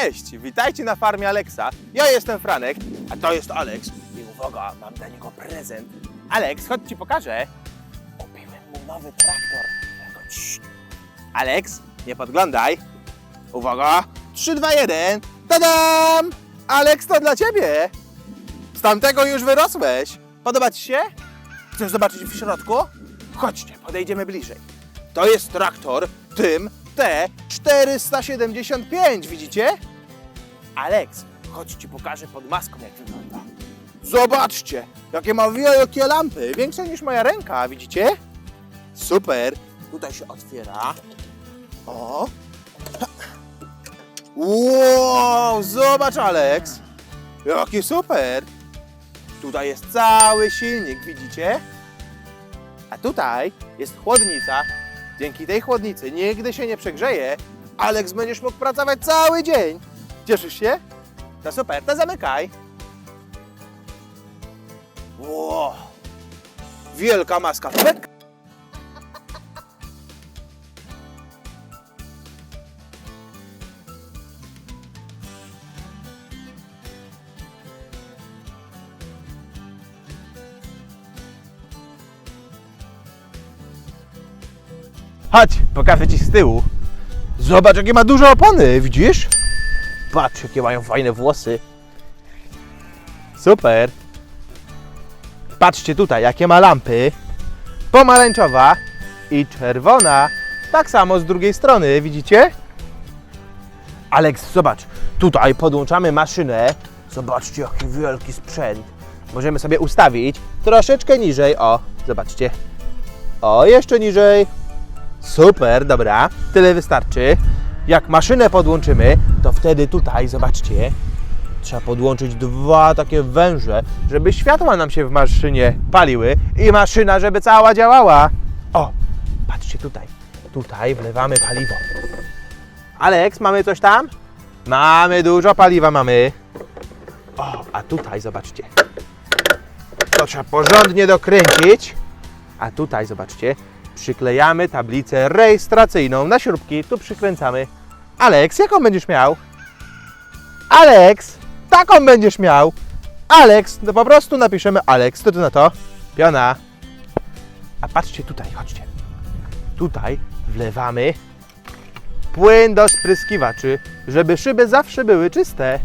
Cześć, witajcie na farmie Aleksa. Ja jestem Franek, a to jest Aleks. I uwaga, mam dla niego prezent. Aleks, chodź ci pokażę. Kupiłem mu nowy traktor. Tylko cii. Aleks, nie podglądaj. Uwaga, 3, 2, 1. Tadam! Aleks, to dla ciebie. Z tamtego już wyrosłeś. Podoba ci się? Chcesz zobaczyć w środku? Chodźcie, podejdziemy bliżej. To jest traktor tym T475, widzicie? Alex, chodź ci pokażę pod maską jak wygląda. Zobaczcie, jakie ma wielkie lampy, większe niż moja ręka, widzicie? Super, tutaj się otwiera. O! Wow, zobacz Alex, jaki super. Tutaj jest cały silnik, widzicie? A tutaj jest chłodnica. Dzięki tej chłodnicy nigdy się nie przegrzeje. Alex będziesz mógł pracować cały dzień. Cieszysz się? To super, to zamykaj. Wow. Wielka maska. Chodź, pokażę ci z tyłu. Zobacz, jakie ma duże opony, widzisz? Patrz, jakie mają fajne włosy. Super. Patrzcie tutaj, jakie ma lampy. Pomarańczowa i czerwona. Tak samo z drugiej strony, widzicie? Aleks, zobacz, tutaj podłączamy maszynę. Zobaczcie, jaki wielki sprzęt. Możemy sobie ustawić troszeczkę niżej. O, zobaczcie. O, jeszcze niżej. Super, dobra, tyle wystarczy. Jak maszynę podłączymy, to wtedy tutaj, zobaczcie, trzeba podłączyć dwa takie węże, żeby światła nam się w maszynie paliły i maszyna, żeby cała działała. O, patrzcie tutaj, tutaj wlewamy paliwo. Aleks, mamy coś tam? Mamy dużo paliwa, mamy. O, a tutaj, zobaczcie, to trzeba porządnie dokręcić. A tutaj, zobaczcie, przyklejamy tablicę rejestracyjną na śrubki, tu przykręcamy. Aleks, jaką będziesz miał? Aleks, taką będziesz miał. Aleks, no po prostu napiszemy Aleks, co ty na to? Piona. A patrzcie tutaj, chodźcie. Tutaj wlewamy płyn do spryskiwaczy, żeby szyby zawsze były czyste.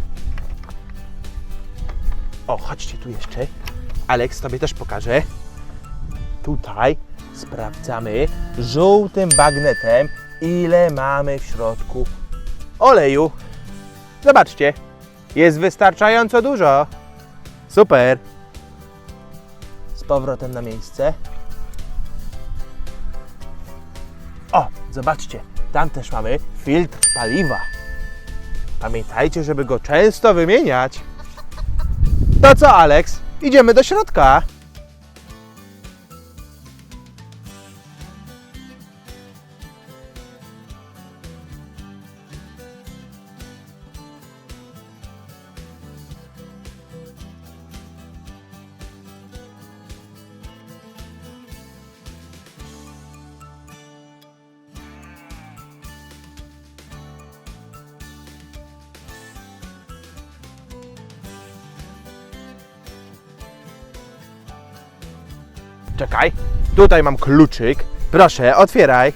O, chodźcie tu jeszcze. Aleks, tobie też pokażę. Tutaj sprawdzamy żółtym bagnetem, ile mamy w środku oleju. Zobaczcie, jest wystarczająco dużo. Super. Z powrotem na miejsce. O, zobaczcie, tam też mamy filtr paliwa. Pamiętajcie, żeby go często wymieniać. To co, Alex? Idziemy do środka. Czekaj, tutaj mam kluczyk. Proszę, otwieraj.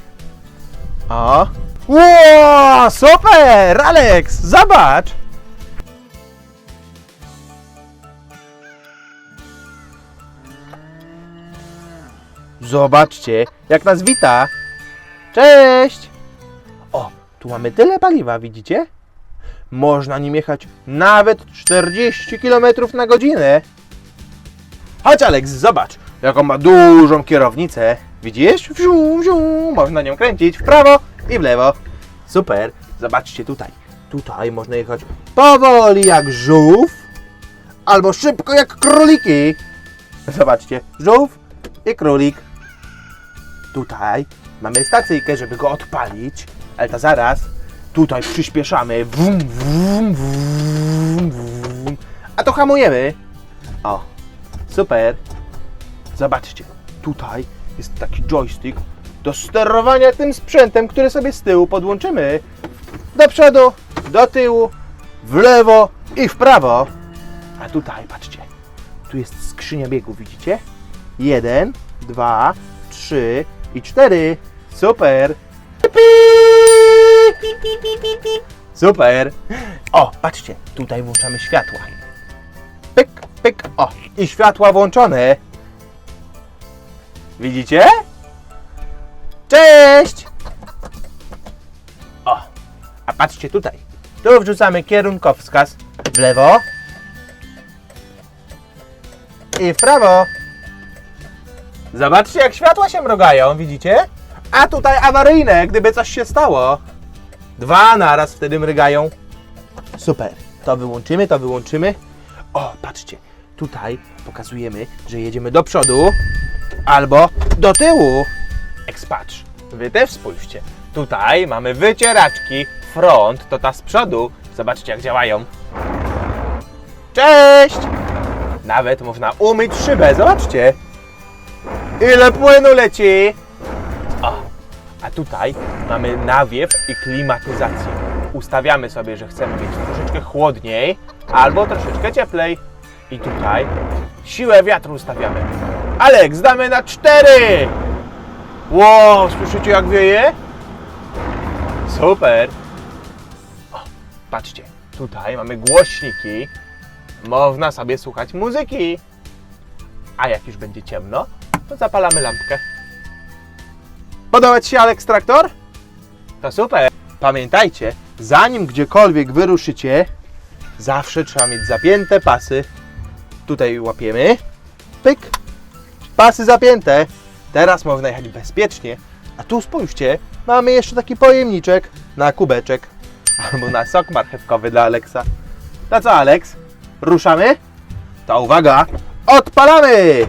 O. Ło, super! Alex, zobacz! Zobaczcie, jak nas wita. Cześć! O, tu mamy tyle paliwa, widzicie? Można nim jechać nawet 40 km na godzinę. Chodź Alex, zobacz, jaką ma dużą kierownicę. Widzisz? Wziu, wziu, można nią kręcić w prawo i w lewo. Super, zobaczcie tutaj. Tutaj można jechać powoli jak żółw, albo szybko jak króliki. Zobaczcie, żółw i królik. Tutaj mamy stacyjkę, żeby go odpalić, ale to zaraz. Tutaj przyspieszamy. Wum, wum, wum, wum. A to hamujemy. O, Super. Zobaczcie, tutaj jest taki joystick do sterowania tym sprzętem, który sobie z tyłu podłączymy. Do przodu do tyłu, w lewo i w prawo. A tutaj, patrzcie, tu jest skrzynia biegów, widzicie? Jeden, dwa, trzy i cztery. Super. Super. O, patrzcie, tutaj włączamy światła. Pyk, pyk, o, i światła włączone. Widzicie? Cześć! O, a patrzcie tutaj. Tu wrzucamy kierunkowskaz w lewo i w prawo. Zobaczcie, jak światła się mrugają, widzicie? A tutaj awaryjne, gdyby coś się stało. Dwa naraz wtedy mrygają. Super. To wyłączymy, to wyłączymy. O, patrzcie. Tutaj pokazujemy, że jedziemy do przodu albo do tyłu. Ekspatch. Wy też spójrzcie. Tutaj mamy wycieraczki. Front to ta z przodu. Zobaczcie, jak działają. Cześć! Nawet można umyć szybę, zobaczcie. Ile płynu leci! O, a tutaj mamy nawiew i klimatyzację. Ustawiamy sobie, że chcemy mieć troszeczkę chłodniej albo troszeczkę cieplej. I tutaj siłę wiatru ustawiamy. Aleks, damy na cztery! Wow, słyszycie jak wieje? Super! O, patrzcie, tutaj mamy głośniki. Można sobie słuchać muzyki. A jak już będzie ciemno, to zapalamy lampkę. Podoba Ci się Alex Traktor? To super. Pamiętajcie, zanim gdziekolwiek wyruszycie, zawsze trzeba mieć zapięte pasy. Tutaj łapiemy. Pyk. Pasy zapięte. Teraz można jechać bezpiecznie. A tu spójrzcie, mamy jeszcze taki pojemniczek na kubeczek. Albo na sok marchewkowy dla Aleksa. To co, Aleks? Ruszamy? To uwaga, odpalamy!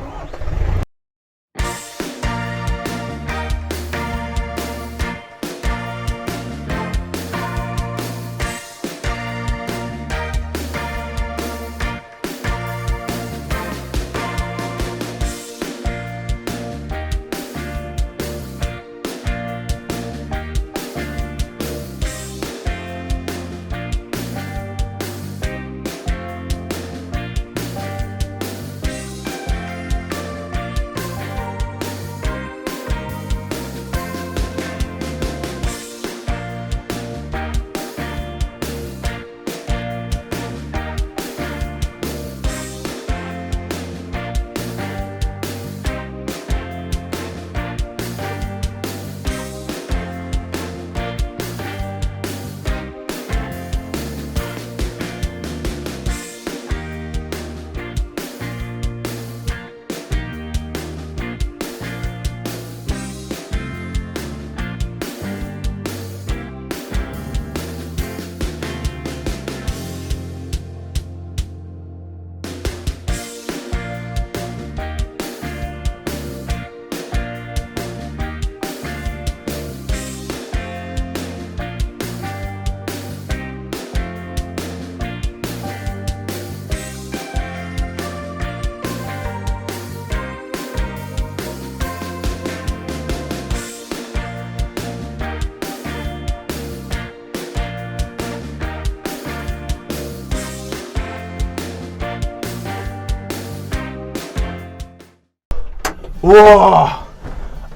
Ło!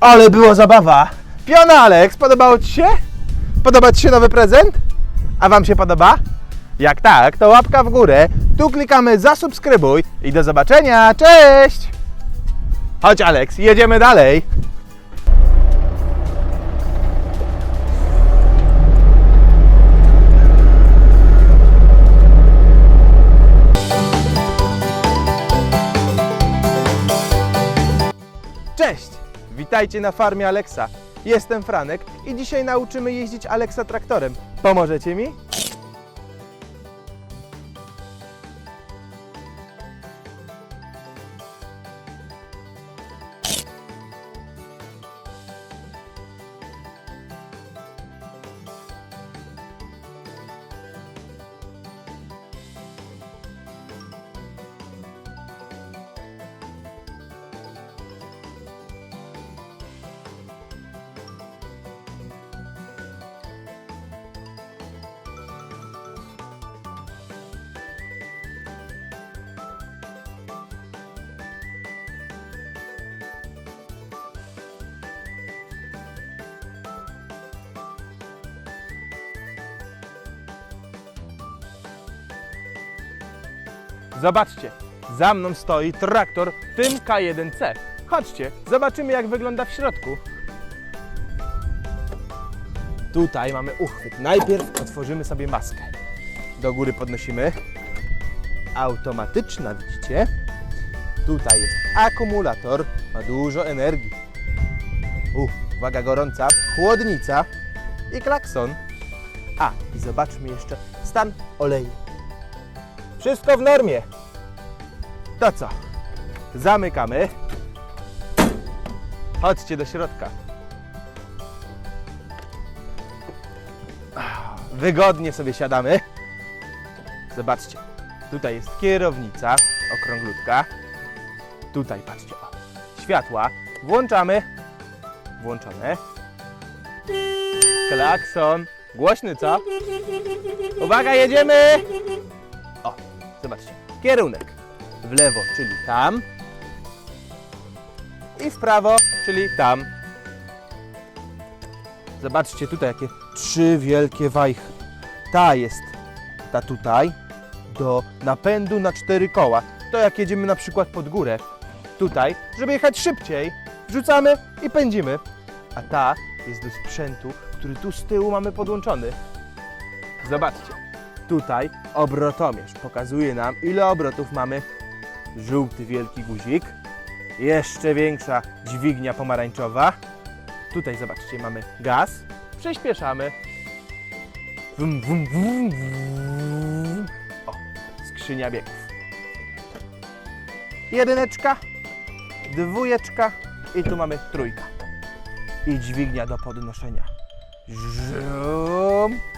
Ale była zabawa! Piona Alex, podobało Ci się? Podoba Ci się nowy prezent? A Wam się podoba? Jak tak, to łapka w górę, tu klikamy zasubskrybuj i do zobaczenia, cześć! Chodź Alex, jedziemy dalej! Witajcie na farmie Aleksa. Jestem Franek i dzisiaj nauczymy jeździć Aleksa traktorem. Pomożecie mi? Zobaczcie, za mną stoi traktor tym K1C. Chodźcie, zobaczymy jak wygląda w środku. Tutaj mamy uchwyt. Najpierw otworzymy sobie maskę. Do góry podnosimy. Automatyczna, widzicie? Tutaj jest akumulator, ma dużo energii. U, uwaga gorąca, chłodnica i klakson. A, i zobaczmy jeszcze stan oleju. Wszystko w normie. To co? Zamykamy. Chodźcie do środka. Wygodnie sobie siadamy. Zobaczcie. Tutaj jest kierownica, okrąglutka. Tutaj patrzcie, o, światła. Włączamy. Włączone. Klakson. Głośny, co? Uwaga, jedziemy! Zobaczcie. Kierunek. W lewo, czyli tam. I w prawo, czyli tam. Zobaczcie tutaj, jakie trzy wielkie wajchy. Ta jest, ta tutaj, do napędu na cztery koła. To jak jedziemy na przykład pod górę. Tutaj, żeby jechać szybciej, wrzucamy i pędzimy. A ta jest do sprzętu, który tu z tyłu mamy podłączony. Zobaczcie, tutaj obrotomierz pokazuje nam, ile obrotów mamy. Żółty wielki guzik, jeszcze większa dźwignia pomarańczowa. Tutaj zobaczcie, mamy gaz, przyspieszamy. Wum, wum, wum, wum. O, skrzynia biegów. Jedyneczka, dwójeczka i tu mamy trójka. I dźwignia do podnoszenia. Żum.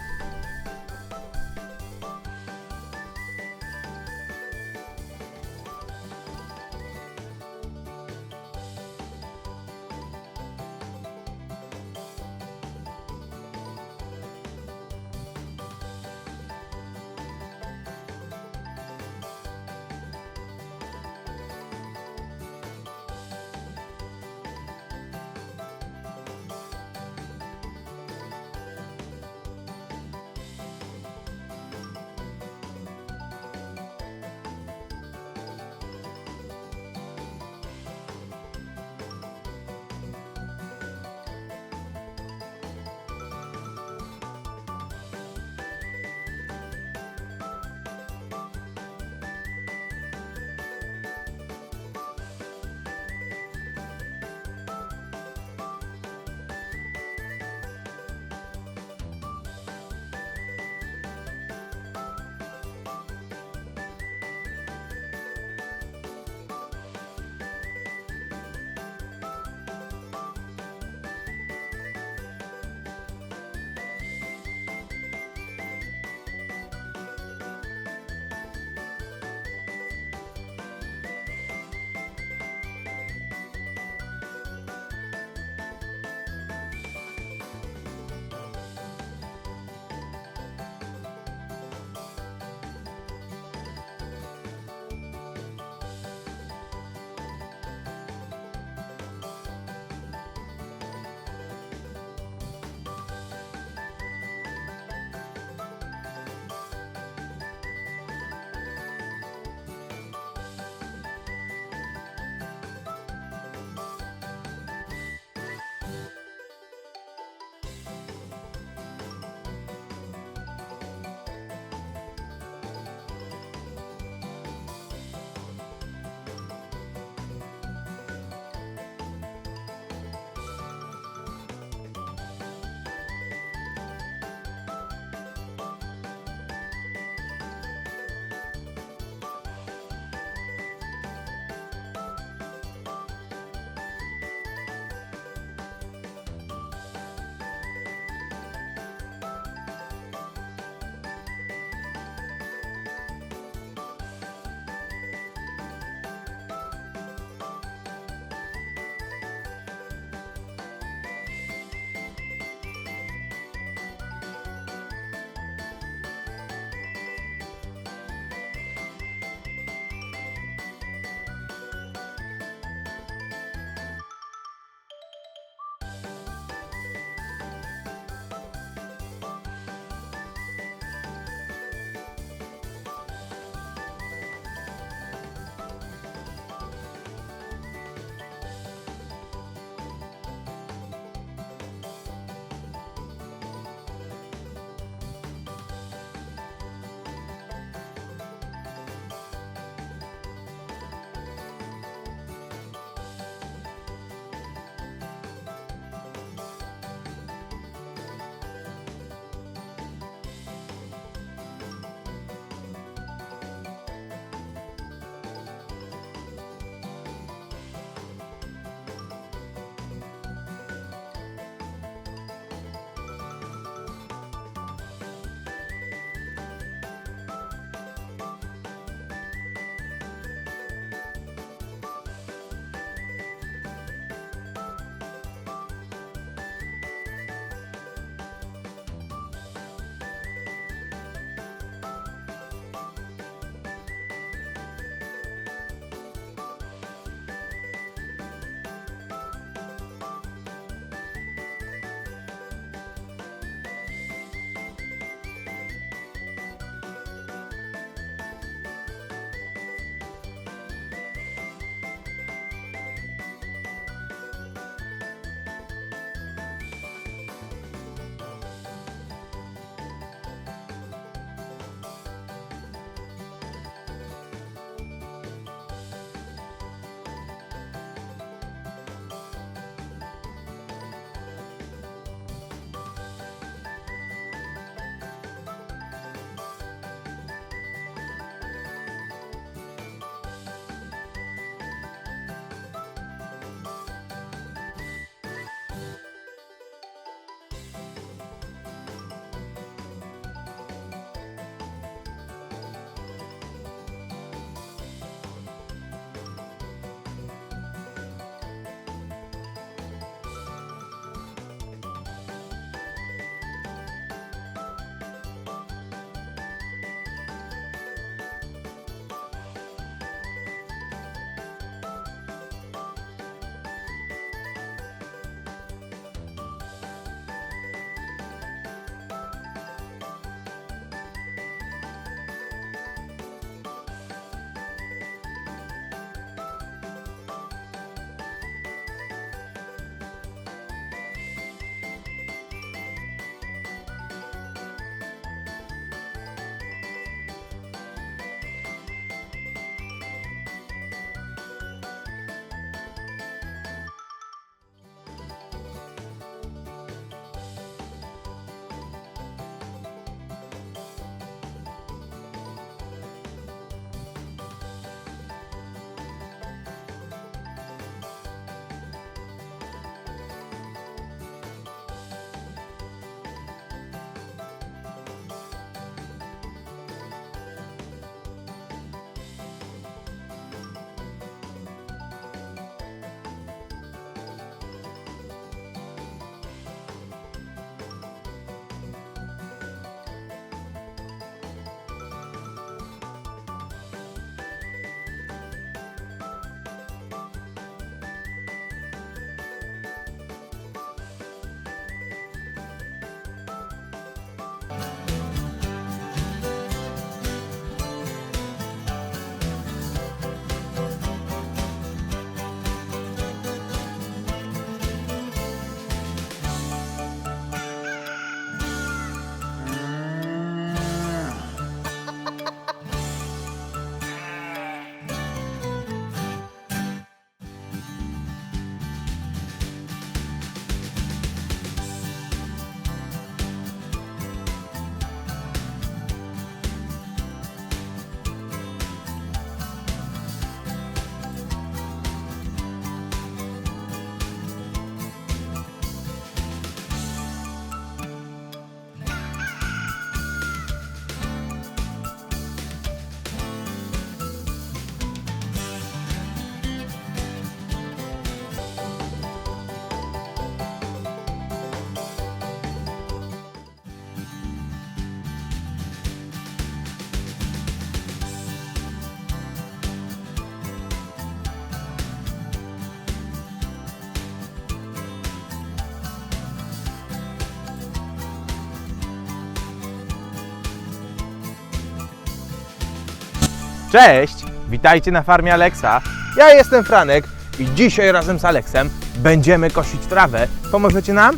Cześć! Witajcie na farmie Aleksa. Ja jestem Franek i dzisiaj razem z Aleksem będziemy kosić trawę. Pomożecie nam?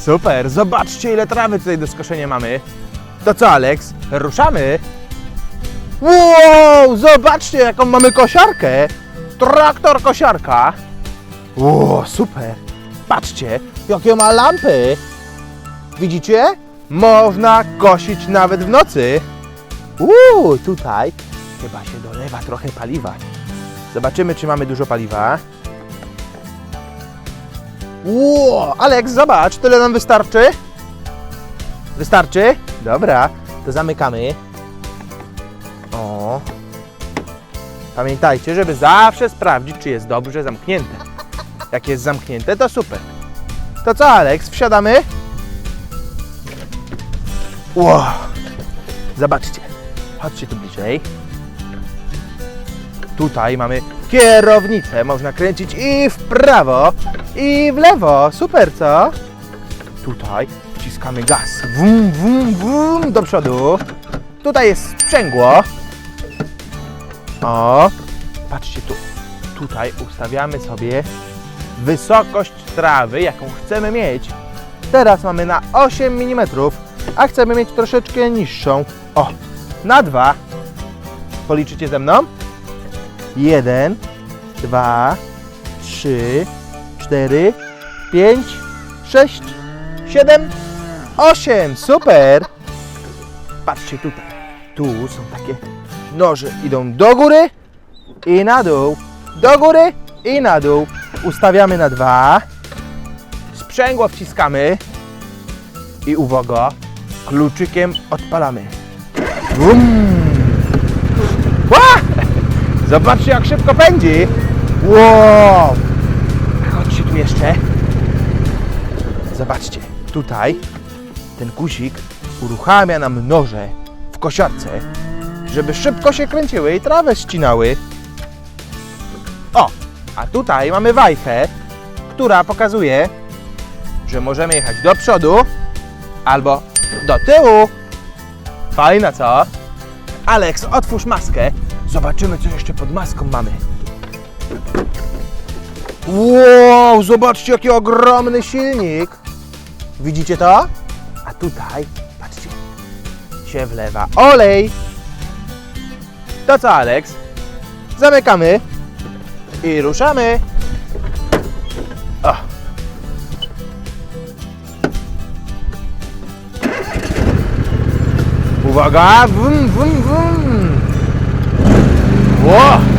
Super! Zobaczcie ile trawy tutaj do skoszenia mamy. To co, Aleks? Ruszamy? Wow! Zobaczcie jaką mamy kosiarkę! Traktor kosiarka! Wow, super! Patrzcie, jakie ma lampy! Widzicie? Można kosić nawet w nocy. Uuu, tutaj chyba się dolewa trochę paliwa. Zobaczymy, czy mamy dużo paliwa. Ło, Aleks, zobacz, tyle nam wystarczy. Wystarczy? Dobra, to zamykamy. O. Pamiętajcie, żeby zawsze sprawdzić, czy jest dobrze zamknięte. Jak jest zamknięte, to super. To co, Aleks, wsiadamy? Ło. Zobaczcie. Chodźcie tu bliżej. Tutaj mamy kierownicę. Można kręcić i w prawo, i w lewo. Super, co? Tutaj wciskamy gaz. Wum, wum, wum do przodu. Tutaj jest sprzęgło. O, patrzcie tu. Tutaj ustawiamy sobie wysokość trawy, jaką chcemy mieć. Teraz mamy na 8 mm, a chcemy mieć troszeczkę niższą. O, na 2. Policzycie ze mną? 1, 2, 3, 4, 5, 6, 7, 8. Super! Patrzcie tutaj. Tu są takie noże. Idą do góry i na dół. Do góry i na dół. Ustawiamy na dwa. Sprzęgło wciskamy. I uwaga, kluczykiem odpalamy. Bum! Zobaczcie jak szybko pędzi. Wow! Chodźcie tu jeszcze. Zobaczcie, tutaj ten guzik uruchamia nam noże w kosiarce, żeby szybko się kręciły i trawę ścinały. O, a tutaj mamy wajchę, która pokazuje, że możemy jechać do przodu albo do tyłu. Fajna, co? Aleks, otwórz maskę. Zobaczymy, co jeszcze pod maską mamy. Wow, zobaczcie, jaki ogromny silnik. Widzicie to? A tutaj, patrzcie, się wlewa olej. To co, Aleks? Zamykamy i ruszamy. O. Uwaga! Wum, wum, wum! Ło!